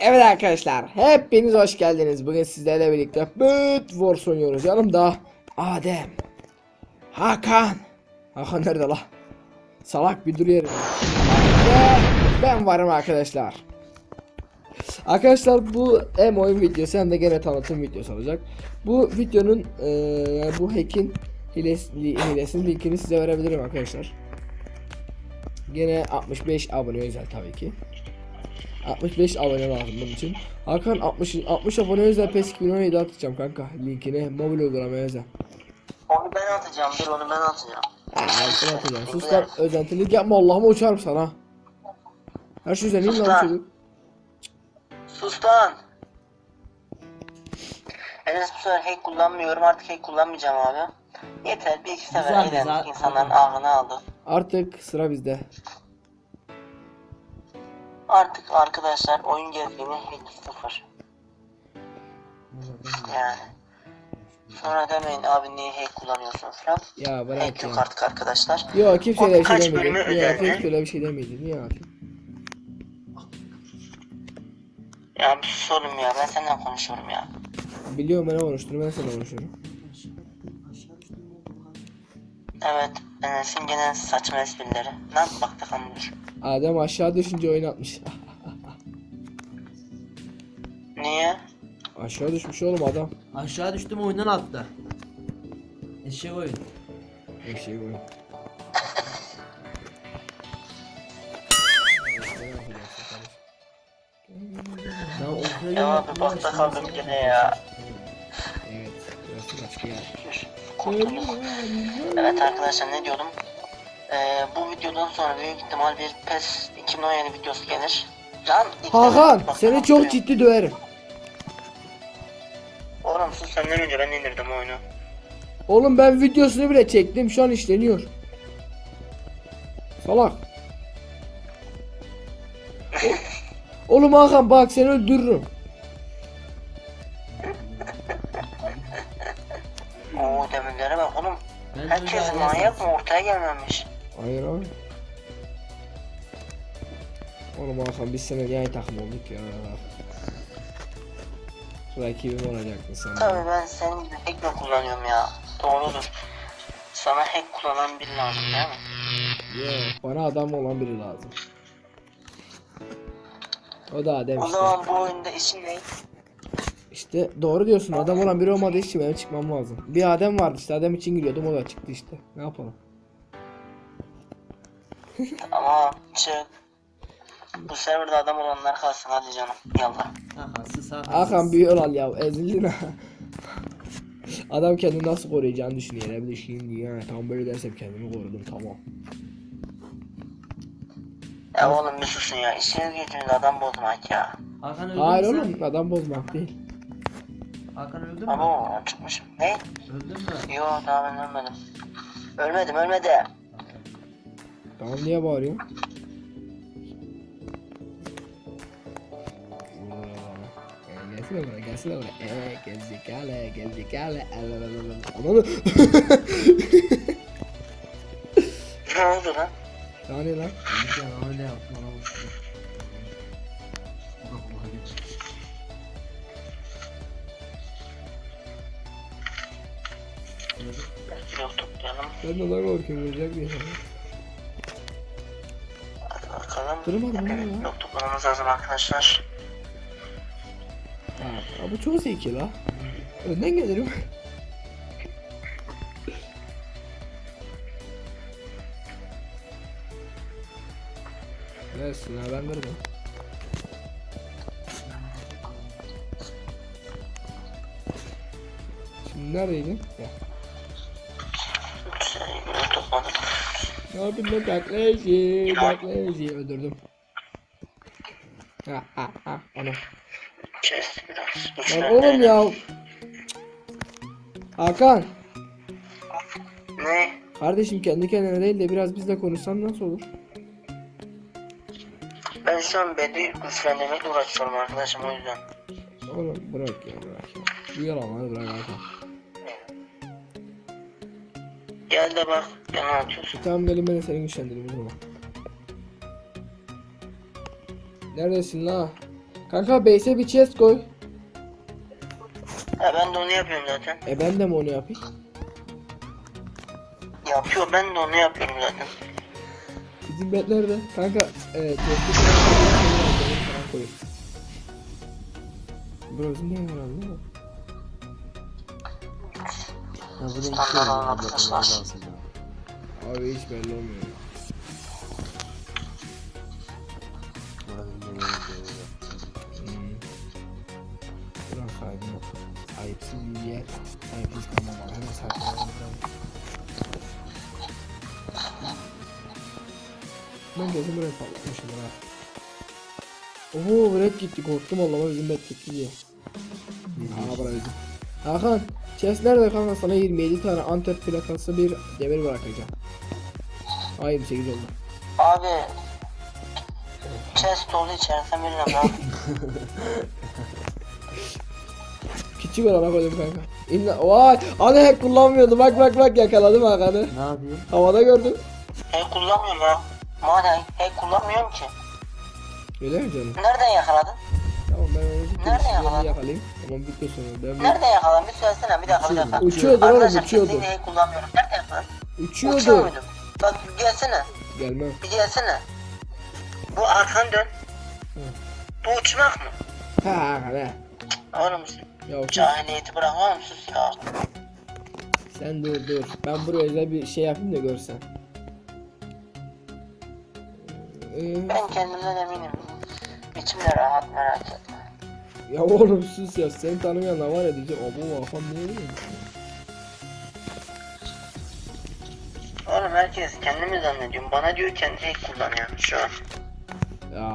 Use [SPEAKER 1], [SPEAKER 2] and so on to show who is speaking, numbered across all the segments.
[SPEAKER 1] Evet arkadaşlar hepiniz hoş geldiniz. Bugün sizlerle birlikte Bed Wars oynuyoruz. Yanımda Adem, Hakan. Hakan nerede la? Salak bir dur yerine. Ve ben varım arkadaşlar. Arkadaşlar bu hem oyun videosu hem de gene tanıtım videosu olacak. Bu videonun eee, bu hack'in hiles, hilesinin linkini size verebilirim arkadaşlar. Gene 65 abone özel tabii ki. 65 abone lazım bunun için. Hakan 60 60 abone özel PES 2017 atacağım kanka linkini mobil uygulamaya özel.
[SPEAKER 2] Onu ben atacağım. Dur onu ben atacağım.
[SPEAKER 1] Aa, ben atacağım. Sus lan özentilik yapma Allah'ıma uçarım sana. Her şey üzerine lan çocuk.
[SPEAKER 2] Sus lan. Enes bu sefer hack kullanmıyorum. Artık hack kullanmayacağım abi. Yeter bir iki sefer eğlendik. insanların aklını aldık.
[SPEAKER 1] Artık sıra bizde.
[SPEAKER 2] Artık arkadaşlar oyun gezgini hack sıfır. Yani. Sonra demeyin abi niye hack kullanıyorsun falan.
[SPEAKER 1] Ya bırak
[SPEAKER 2] Hack yok
[SPEAKER 1] ya.
[SPEAKER 2] artık arkadaşlar.
[SPEAKER 1] Yok kimse öyle bir şey demedi. Yok
[SPEAKER 2] özeldi?
[SPEAKER 1] kimse öyle bir şey demedi. Niye abi?
[SPEAKER 2] Ya bir oğlum ya ben senden konuşuyorum ya.
[SPEAKER 1] Biliyorum ben ne konuştuğunu ben sana konuşuyorum.
[SPEAKER 2] Evet Enes'in gene saçma esprileri. Lan bak bakalım dur.
[SPEAKER 1] Adem aşağı düşünce oyun atmış.
[SPEAKER 2] Niye?
[SPEAKER 1] aşağı düşmüş oğlum adam.
[SPEAKER 3] Aşağı düştüm oyundan attı. Eşek oyun.
[SPEAKER 1] Eşeği oyun.
[SPEAKER 3] Ya
[SPEAKER 2] abi bakta kaldım gene ya.
[SPEAKER 1] Evet. Burası başka yer.
[SPEAKER 2] Kurtulduk. Evet arkadaşlar ne diyordum? Ee, bu videodan sonra büyük ihtimal bir PES 2017 videosu gelir. İlk
[SPEAKER 1] Hakan seni çok ciddi döverim.
[SPEAKER 2] Oğlum sus senden önce ben indirdim oyunu.
[SPEAKER 1] Oğlum ben videosunu bile çektim şu an işleniyor. Salak. Oğlum Hakan bak seni öldürürüm.
[SPEAKER 2] Oo demirlere bak oğlum. Herkes manyak mı ortaya gelmemiş.
[SPEAKER 1] Hayır abi. Oğlum Hakan biz seninle yay takım olduk ya. Rakibim olacaktın sen.
[SPEAKER 2] Tabii ben senin gibi hack kullanıyorum ya. Doğrudur. Sana hack kullanan biri lazım değil mi?
[SPEAKER 1] Yok, bana adam olan biri lazım. O da Adem
[SPEAKER 2] O zaman bu oyunda işin ne?
[SPEAKER 1] İşte doğru diyorsun adam olan biri olmadığı için benim çıkmam lazım. Bir Adem vardı işte Adem için giriyordum o da çıktı işte. Ne yapalım?
[SPEAKER 2] Ama çık. Bu serverda adam olanlar kalsın hadi canım. Yallah.
[SPEAKER 3] Hakan sus Hakan.
[SPEAKER 1] Hakan bir yol al ya ezildin ha. Adam kendini nasıl koruyacağını düşünüyor. Ne bileyim şimdi ya tam böyle dersem kendimi korudum tamam.
[SPEAKER 2] Ya oğlum bir susun ya. İşiniz gücünüz adam bozmak ya.
[SPEAKER 3] Hakan öldü
[SPEAKER 1] Hayır
[SPEAKER 3] mü sen?
[SPEAKER 1] oğlum adam bozmak değil.
[SPEAKER 3] Hakan öldü mü?
[SPEAKER 2] Ama çıkmışım. Ne?
[SPEAKER 3] Öldün mü?
[SPEAKER 2] Yo daha ben ölmedim. Ölmedim ölmedi.
[SPEAKER 1] Tamam niye bağırıyorsun? Ee, Gelsene buraya, gelsene buraya. Eee, gerizekalı. Alalala. Ananı.
[SPEAKER 2] Ne oldu lan?
[SPEAKER 1] Daha ne lan?
[SPEAKER 3] Ya öyle ona vursun. Bak bak geç.
[SPEAKER 1] Ben de lan korkuyorum, vuracak diye.
[SPEAKER 2] Hadi Evet,
[SPEAKER 1] oğlum ya.
[SPEAKER 2] yok toplamamız lazım arkadaşlar.
[SPEAKER 1] Ha, bu çok zeki la. Önden gelirim. Versin ha ben veririm. Şimdi neredeydin? Ya. Ne yapayım lan taklacı, taklacı öldürdüm. Ha ha ha onu.
[SPEAKER 2] Kes biraz.
[SPEAKER 1] Lan oğlum ya. Hakan.
[SPEAKER 2] Ne?
[SPEAKER 1] Kardeşim kendi kendine değil de biraz bizle konuşsan nasıl olur?
[SPEAKER 2] Ben şu an bedi güçlendirmekle uğraşıyorum arkadaşım o yüzden.
[SPEAKER 1] Oğlum bırak ya bırak ya. Bu yalanları bırak Hakan.
[SPEAKER 2] Gel de bak. Ya yapıyorsun?
[SPEAKER 1] Tamam gelin ben de seni güçlendireyim o zaman. Neredesin la? Kanka base'e bir chest koy.
[SPEAKER 2] Ha, ben de onu yapıyorum zaten.
[SPEAKER 1] E ben de mi onu yapayım?
[SPEAKER 2] Yapıyor ben de onu yapıyorum zaten.
[SPEAKER 1] Bizim bet nerede? Kanka e, chest'i falan koy. Bro bizim ne herhalde?
[SPEAKER 3] Ya bu da oluyor.
[SPEAKER 2] arkadaşlar.
[SPEAKER 3] Lazım.
[SPEAKER 1] Abi hiç belli olmuyor.
[SPEAKER 3] Buranın?
[SPEAKER 1] Hmm. Buran sahibi yok. Sahipsiz bir yer. Sahipsiz kalmamalı. Hemen sahiplenmemiz Ben gözüm buraya patlatmışım ha. Oho red gitti korktum Allah'ıma bizim red gitti diye. Aa bura bizim. Hakan chest nerede kanka sana 27 tane Antep plakası bir demir bırakacağım. Ay 28 oldu.
[SPEAKER 2] Abi chest dolu içerisinden bilmiyorum lan.
[SPEAKER 1] Küçük olana koydum kanka. İnna vay hani hep kullanmıyordu bak bak bak yakaladım Hakan'ı.
[SPEAKER 3] Ne yapıyor?
[SPEAKER 1] Havada gördüm.
[SPEAKER 2] Hack kullanmıyorum ya. Madem hack kullanmıyorum ki.
[SPEAKER 1] Öyle mi canım?
[SPEAKER 2] Nereden yakaladın?
[SPEAKER 1] Tamam ben onu bir
[SPEAKER 2] Nerede
[SPEAKER 1] kere
[SPEAKER 2] yakaladın?
[SPEAKER 1] yakalayayım. Tamam video sonu. Ben bir-
[SPEAKER 2] Nereden yakaladın? Bir söylesene bir dakika bir dakika.
[SPEAKER 1] Uçuyordu oğlum
[SPEAKER 2] Arkadaşlar
[SPEAKER 1] uçuyordu.
[SPEAKER 2] kesinlikle hack kullanmıyorum. Nereden yakaladın? Uçuyor
[SPEAKER 1] Uçuyordu.
[SPEAKER 2] Bak gelsene.
[SPEAKER 1] Gelmem.
[SPEAKER 2] Bir gelsene. Bu arkan dön. Bu uçmak mı?
[SPEAKER 1] Ha Hakan he.
[SPEAKER 2] Oğlum
[SPEAKER 1] Ya
[SPEAKER 2] cahiliyeti bırakmam sus ya.
[SPEAKER 1] sen dur dur. Ben buraya özel bir şey yapayım da görsen. Ee,
[SPEAKER 2] Ben kendimden eminim. İçimde rahat merak etme.
[SPEAKER 1] ya oğlum sus ya. Seni tanımayanlar var ya diyecek. Abo Hakan ne oluyor?
[SPEAKER 2] Oğlum herkes kendimi zannediyorum. Bana diyor kendi hack kullanıyor şu an.
[SPEAKER 1] Ya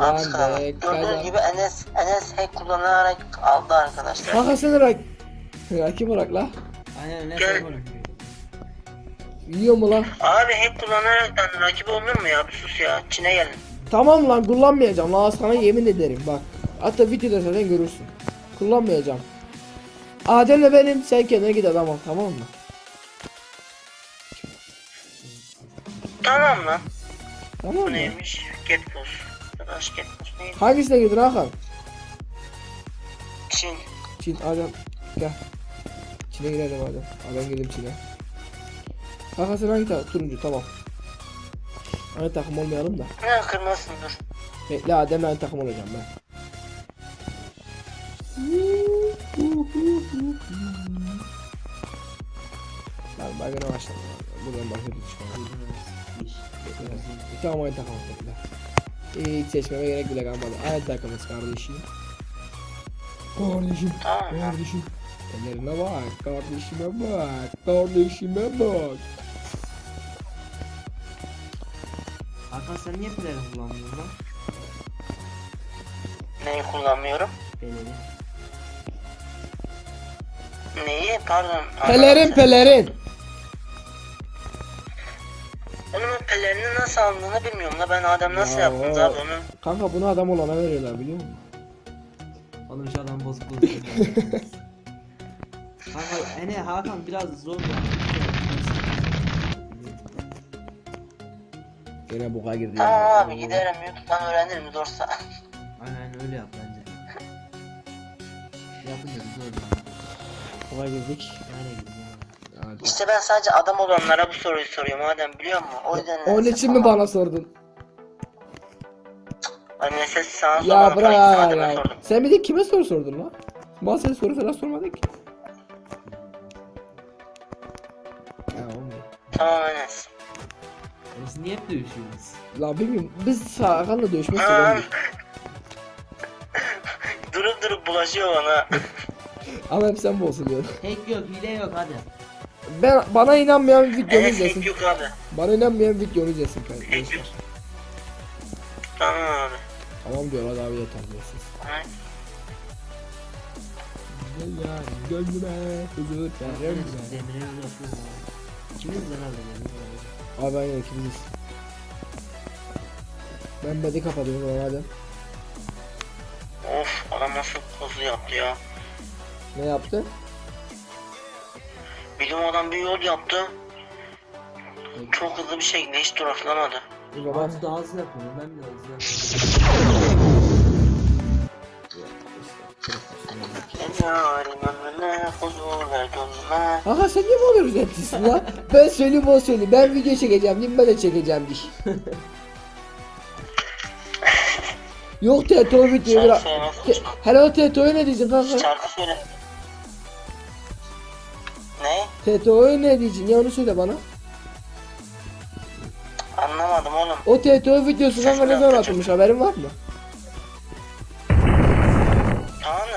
[SPEAKER 2] Artık
[SPEAKER 1] kazandık.
[SPEAKER 2] Gördüğünüz
[SPEAKER 1] Kazandık.
[SPEAKER 2] gibi Enes, Enes hack kullanarak aldı arkadaşlar.
[SPEAKER 1] Hakan seni rak. Rakip olarak la.
[SPEAKER 3] Aynen ne
[SPEAKER 2] Gel.
[SPEAKER 3] sorun.
[SPEAKER 1] Yiyor mu lan?
[SPEAKER 2] Abi hack kullanarak rakip olur mu ya? Bir sus ya. Çin'e gelin.
[SPEAKER 1] Tamam lan kullanmayacağım lan sana yemin ederim bak. Hatta videoda zaten görürsün. Kullanmayacağım. Adem'le benim sen kendine git adam ol tamam mı?
[SPEAKER 2] Tamam lan.
[SPEAKER 1] Tamam
[SPEAKER 2] Bu
[SPEAKER 1] mı?
[SPEAKER 2] neymiş? Get push. Arkadaş get push neydi?
[SPEAKER 1] Hangisine gidin Hakan?
[SPEAKER 2] Çin.
[SPEAKER 1] Çin Adem gel. Çin'e gidelim Adem. Adem gidelim Çin'e. Hakan sen hangi takım? Turuncu tamam. Aynı takım olmayalım da.
[SPEAKER 2] Ne kırmızısın dur.
[SPEAKER 1] Bekle Adem'le aynı takım olacağım ben. Lan bagana başladım. Buradan çıkmadı. Tamam aynı takım bekle. Hiç seçmeme gerek bile kalmadı. Aynı takımız kardeşim. Kardeşim. Kardeşim. Ellerine bak. Kardeşime bak. Kardeşime bak.
[SPEAKER 3] Hakan sen niye player kullanmıyorsun lan?
[SPEAKER 2] Neyi kullanmıyorum?
[SPEAKER 3] Beleni.
[SPEAKER 2] Neyi? Pardon.
[SPEAKER 1] Pelerin
[SPEAKER 2] anlamadım.
[SPEAKER 1] pelerin.
[SPEAKER 2] Onun o pelerini nasıl aldığını bilmiyorum la. Ben Adem nasıl
[SPEAKER 1] Ya
[SPEAKER 2] yaptınız
[SPEAKER 1] o-
[SPEAKER 2] abi onu?
[SPEAKER 1] Kanka bunu adam olana veriyorlar biliyor musun?
[SPEAKER 3] Oğlum şu adam bozuk bozuk. Kanka ene Hakan biraz zor ya.
[SPEAKER 1] Gene boka girdi.
[SPEAKER 2] Tamam
[SPEAKER 1] ya.
[SPEAKER 2] abi giderim YouTube'dan öğrenirim zorsa.
[SPEAKER 3] Aynen öyle yap bence. Yapınca zor lan.
[SPEAKER 1] Boka girdik.
[SPEAKER 3] Nereye gidiyorsun?
[SPEAKER 1] Hadi.
[SPEAKER 2] İşte ben sadece adam olanlara bu soruyu soruyorum Adem biliyor musun? O yüzden
[SPEAKER 1] Onun için mi bana sordun?
[SPEAKER 2] Anne ses sana
[SPEAKER 1] Ya bırak ya.
[SPEAKER 2] sordum.
[SPEAKER 1] Sen bir de kime soru sordun lan? Bana sen soru falan sormadın ki. Ya oğlum.
[SPEAKER 2] Tamam Enes.
[SPEAKER 3] Biz niye hep dövüşüyoruz?
[SPEAKER 1] La bilmiyorum. Biz Hakan'la dövüşmek istedik.
[SPEAKER 2] durup durup bulaşıyor bana.
[SPEAKER 1] Ama hep sen bozuluyorsun.
[SPEAKER 3] Hack yok, hile yok hadi.
[SPEAKER 1] Ben bana inanmayan videonu
[SPEAKER 2] Enes
[SPEAKER 1] izlesin.
[SPEAKER 2] hack yok abi.
[SPEAKER 1] Bana inanmayan videonu izlesin
[SPEAKER 2] Hack yok.
[SPEAKER 1] kardeşler.
[SPEAKER 2] Tamam abi.
[SPEAKER 1] Tamam diyorlar abi yeter diyorsunuz.
[SPEAKER 2] Ay.
[SPEAKER 1] Yani gönlüme huzur verir mi?
[SPEAKER 3] Demir'e ulaşıyoruz abi. İkimiz?
[SPEAKER 1] Abi aynen ikimiziz. Ben bedi kapatıyorum hadi.
[SPEAKER 2] Of adam nasıl hızlı yaptı ya.
[SPEAKER 1] Ne yaptı?
[SPEAKER 2] Bilim adam bir yol yaptı. Çok hızlı bir şekilde hiç duraklamadı.
[SPEAKER 3] Altı daha hızlı yapıyor, ben de hızlı.
[SPEAKER 1] Aha sen niye bana özetlisin lan? ben söyleyeyim o söyleyeyim. Ben video çekeceğim diyeyim ben de çekeceğim diş. Yok Teto video Hello Teto'ya ne diyeceksin kanka?
[SPEAKER 2] Şarkı söyle. Ne?
[SPEAKER 1] Teto'ya ne diyeceksin ya onu söyle bana.
[SPEAKER 2] Anlamadım oğlum.
[SPEAKER 1] O Teto videosu kanka ne zaman atılmış haberin var mı?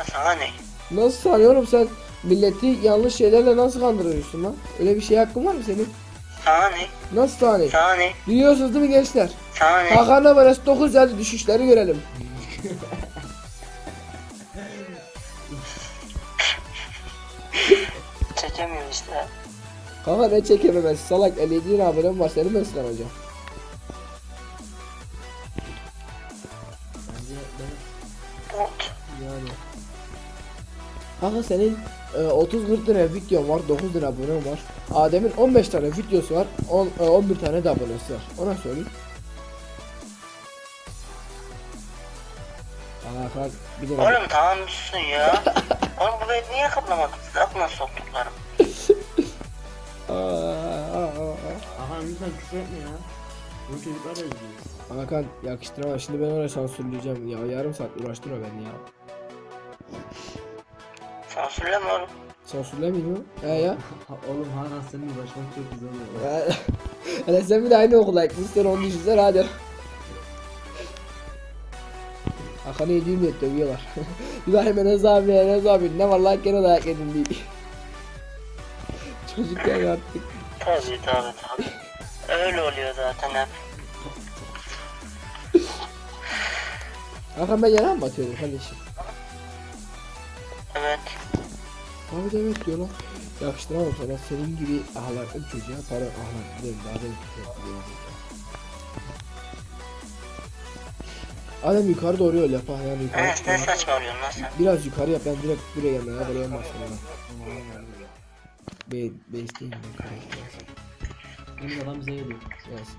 [SPEAKER 2] Da sana ne?
[SPEAKER 1] Nasıl sanıyorum sen milleti yanlış şeylerle nasıl kandırıyorsun lan? Öyle bir şey hakkın var mı senin?
[SPEAKER 2] Sana ne?
[SPEAKER 1] Nasıl tane?
[SPEAKER 2] Sana ne?
[SPEAKER 1] Duyuyorsunuz değil mi gençler?
[SPEAKER 2] Sana ne?
[SPEAKER 1] Hakan Abares 9 geldi düşüşleri görelim.
[SPEAKER 2] Çekemiyorum işte.
[SPEAKER 1] Kanka ne çekememesi salak 57 bin abonem var senin mi hocam?
[SPEAKER 3] Bence ben.
[SPEAKER 1] Yani. Kanka senin e, 30-40 lira videon var 9 lira abonen var. Adem'in 15 tane videosu var 10, e, 11 tane de abonesi var. Ona söyleyeyim. Hakan bir de
[SPEAKER 2] Oğlum tamam ya? Oğlum burayı niye kaplamadın? Aklına soktuklarım.
[SPEAKER 3] Hakan lütfen küfür etme ya. Bu çocuklar da izliyor.
[SPEAKER 1] Hakan yakıştıramam şimdi ben oraya sansürleyeceğim ya yarım saat uğraştırma beni ya.
[SPEAKER 2] Sansürleme oğlum.
[SPEAKER 1] Sansürlemeyeyim mi? He ya.
[SPEAKER 3] Oğlum Hakan seninle uğraşmak çok güzel oluyor.
[SPEAKER 1] Hele sen bir de aynı okula gitmişsin onu düşünsene hadi. Hakan'ı yediğim yet dövüyorlar. İbrahim Enes abi Enes abi ne var lan gene dayak yedin diye. Çocukken yaptık.
[SPEAKER 2] Tabii tabii tabii. Öyle oluyor zaten hep.
[SPEAKER 1] Hakan ben yalan mı atıyordum kardeşim?
[SPEAKER 2] Evet.
[SPEAKER 1] Abi de evet diyor lan. Yakıştıramam sana senin gibi ahlaklı bir çocuğa para ahlaklı değil daha da şey. Adam yukarı doğru yol yap ha yani yukarı
[SPEAKER 2] Enes ne saçmalıyorsun lan sen?
[SPEAKER 1] Biraz yukarı yap ben direkt buraya gelmeye kadar olmaz sonra. Be beisteyim ben kardeşim.
[SPEAKER 3] Benim adam bize geliyor.
[SPEAKER 1] Yes.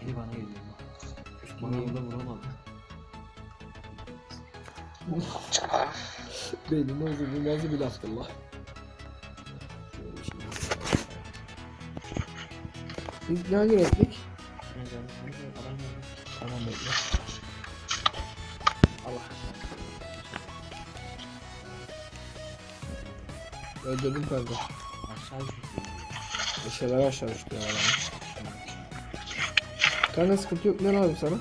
[SPEAKER 3] Kedi bana geliyor. Bana burada vuramadı.
[SPEAKER 1] Benim özür nasıl bir laftır la. Biz ne hangi
[SPEAKER 3] geldi.
[SPEAKER 1] Tamam bekle. Öldürdüm kanka.
[SPEAKER 3] Aşağı düşüyor.
[SPEAKER 1] Eşyalar aşağı düştü ya lan. Kanka sıkıntı yok ne lazım sana?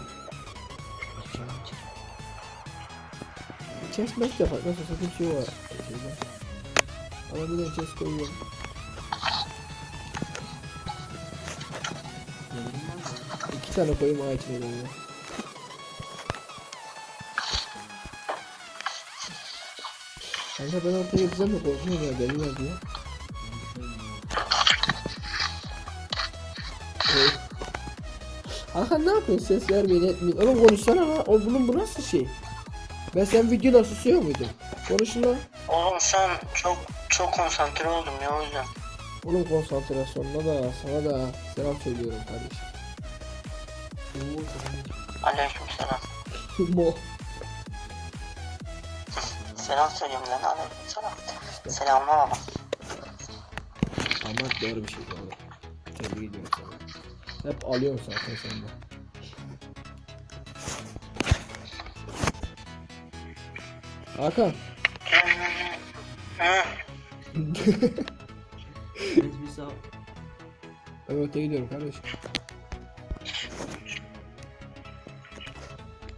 [SPEAKER 1] Chest match yapar nasıl satayım şey var. Şeyde. Ama bir de chest koyuyorum.
[SPEAKER 3] Gelirim var mı?
[SPEAKER 1] İki tane koyayım ağaç içine Kanka ben ortaya gideceğim de korkuyorum ya deli diye. Hey. Hakan ne yapıyorsun ses vermeyin etmeyin. Oğlum konuşsana lan. O bunun bu nasıl şey? Ben sen videoda susuyor muydum? Konuşun lan.
[SPEAKER 2] Oğlum şu an çok çok konsantre oldum ya o yüzden.
[SPEAKER 1] Oğlum konsantrasyonuna da sana da selam söylüyorum kardeşim.
[SPEAKER 2] Aleyküm selam.
[SPEAKER 1] Mo.
[SPEAKER 2] Selam söyleyeyim lan aleyküm selam. Selamlar ama.
[SPEAKER 1] Ama doğru bir şey doğru. Tebrik ediyorum sana. Hep alıyorsun zaten sen de. Hakan.
[SPEAKER 2] Hı.
[SPEAKER 3] Biz bir sağ...
[SPEAKER 1] Ben öteye gidiyorum kardeşim.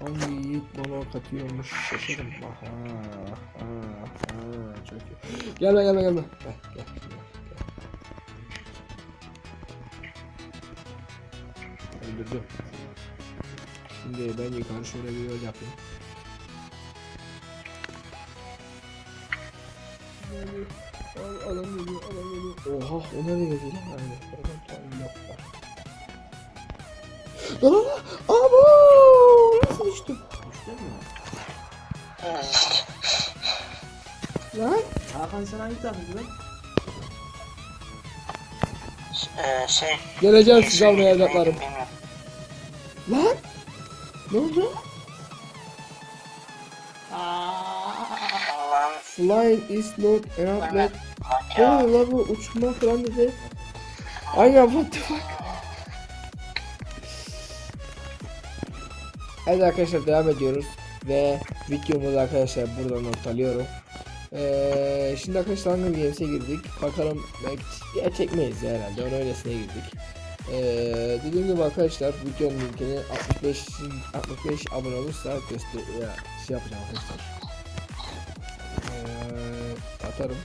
[SPEAKER 1] Hangi yiğit bana ok atıyormuş şaşırım. Aha, aha, aha, çok iyi. Gelme gelme gelme. Gel gel. gel. Öldürdüm. Şimdi ben yukarı şöyle bir yol yapayım. Yani, al- Adam geliyor, adam geliyor. Oha, o nereye geliyor? Yani, oradan tam yok var. Aa, abo!
[SPEAKER 2] Değil mi?
[SPEAKER 1] Lan?
[SPEAKER 3] Hakan sen hangi takımdın?
[SPEAKER 2] Ee, şey...
[SPEAKER 1] Geleceğim sizi almaya evlatlarım. Lan? Ne oldu? Flying is not an
[SPEAKER 2] outlet.
[SPEAKER 1] Ne lan bu uçma falan dedi. Aynen what the fuck? Evet arkadaşlar devam ediyoruz ve videomuzu arkadaşlar burada noktalıyorum. Ee, şimdi arkadaşlar Hunger Games'e girdik. Bakalım belki ya çekmeyiz herhalde. Onun öylesine girdik. Ee, dediğim gibi arkadaşlar videonun linkini 65 65 abone olursa göster ya, şey yapacağım arkadaşlar. Ee, atarım.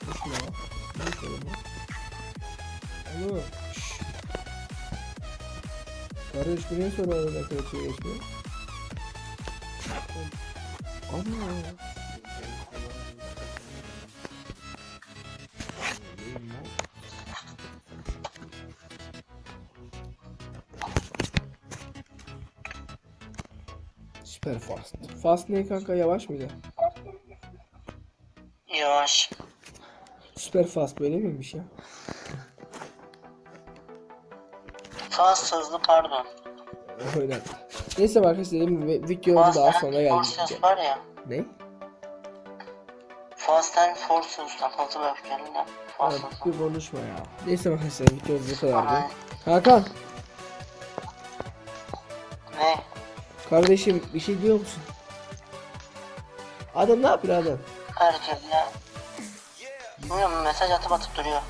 [SPEAKER 1] Düşme. Ne? Alo. Kardeş bu niye sonra öyle kötüye geçmiyor? Ana. Süper fast. Fast ne kanka yavaş mıydı?
[SPEAKER 2] Yavaş.
[SPEAKER 1] Süper fast böyle miymiş ya?
[SPEAKER 2] Fast hızlı pardon.
[SPEAKER 1] Öyle. Neyse arkadaşlar gibi videonun daha sonra geldi.
[SPEAKER 2] Furious var ya.
[SPEAKER 1] Ne?
[SPEAKER 2] Fast and Furious'tan hızlı ve hızlı.
[SPEAKER 1] bir konuşma ya. Neyse arkadaşlar videomuz bu kadardı. Hakan
[SPEAKER 2] Ne?
[SPEAKER 1] kardeşim bir şey diyor musun? Adam ne yapıyor adam?
[SPEAKER 2] Herkes ya. Bilmiyorum mesaj atıp atıp duruyor.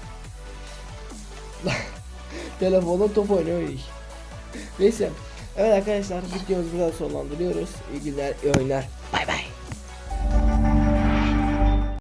[SPEAKER 1] Telefonda top oynuyor. Neyse. Evet arkadaşlar videomuzu burada sonlandırıyoruz. İyi günler, iyi oyunlar.